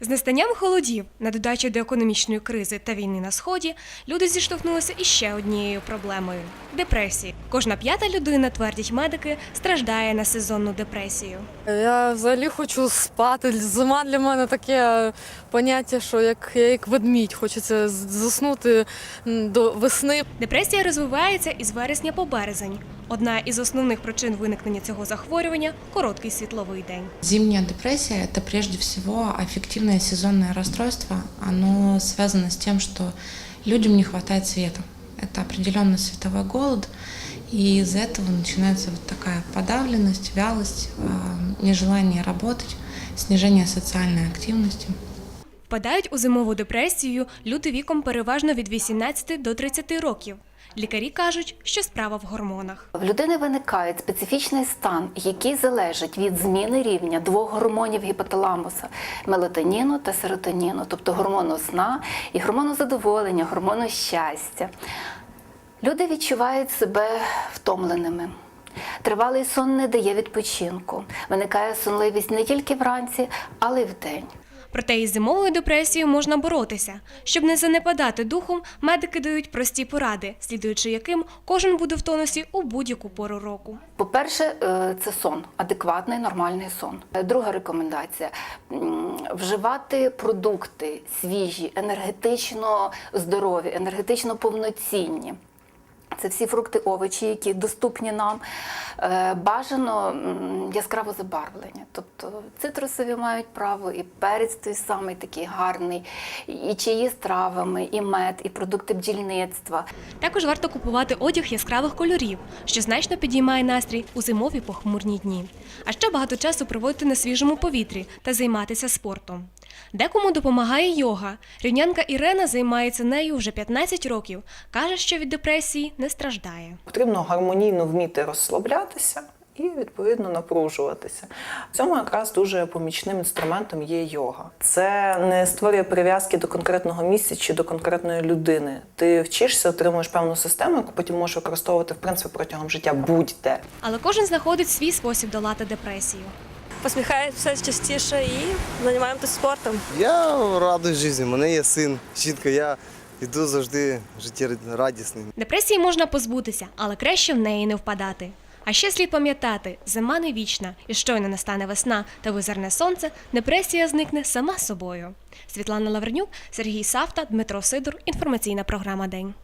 З настанням холодів, на додачу до економічної кризи та війни на сході, люди зіштовхнулися із ще однією проблемою депресії. Кожна п'ята людина, твердять медики, страждає на сезонну депресію. Я взагалі хочу спати. Зима для мене таке поняття, що як я як ведмідь, хочеться заснути до весни. Депресія розвивається із вересня по березень. Одна із основних причин виникнення цього захворювання короткий світловий день. Зимняя депрессия – это прежде всего аффективное сезонное расстройство. Оно связано с тем, что людям не хватает света. Это определенно световой голод, и из-за этого начинается вот такая подавленность, вялость, э, нежелание работать, снижение социальной активности. Впадають у зимову депресію люди віком переважно від 18 до 30 років. Лікарі кажуть, що справа в гормонах. В людини виникає специфічний стан, який залежить від зміни рівня двох гормонів гіпоталамуса мелатоніну та серотоніну, тобто гормону сна і гормону задоволення, гормону щастя. Люди відчувають себе втомленими. Тривалий сон не дає відпочинку. Виникає сонливість не тільки вранці, але й вдень. Проте із зимовою депресією можна боротися. Щоб не занепадати духом, медики дають прості поради, слідуючи яким кожен буде в тонусі у будь-яку пору року. По-перше, е, це сон, адекватний, нормальний сон. Е, Друга рекомендація вживати продукти свіжі, енергетично здорові, енергетично повноцінні. Це всі фрукти, овочі, які доступні нам. Е, Бажано яскраво забарвлення. Тобто цитрусові мають право, і перець той самий такий гарний, і чаї з травами, і мед, і продукти бджільництва. Також варто купувати одяг яскравих кольорів, що значно підіймає настрій у зимові похмурні дні. А ще багато часу проводити на свіжому повітрі та займатися спортом. Декому допомагає йога. Рівнянка Ірена займається нею вже 15 років. каже, що від депресії не страждає. Потрібно гармонійно вміти розслаблятися і відповідно напружуватися. В цьому якраз дуже помічним інструментом є йога. Це не створює прив'язки до конкретного місця чи до конкретної людини. Ти вчишся, отримуєш певну систему, яку потім можеш використовувати в принципі протягом життя будь-де. Але кожен знаходить свій спосіб долати депресію. Посміхаємося частіше і займаємося спортом. Я радий житті, у мене є син, жінка, я йду завжди життєрадісний. Депресії можна позбутися, але краще в неї не впадати. А ще слід пам'ятати, зима не вічна, і щойно настане весна та визирне сонце, депресія зникне сама собою. Світлана Лавренюк, Сергій Савта, Дмитро Сидор. Інформаційна програма День.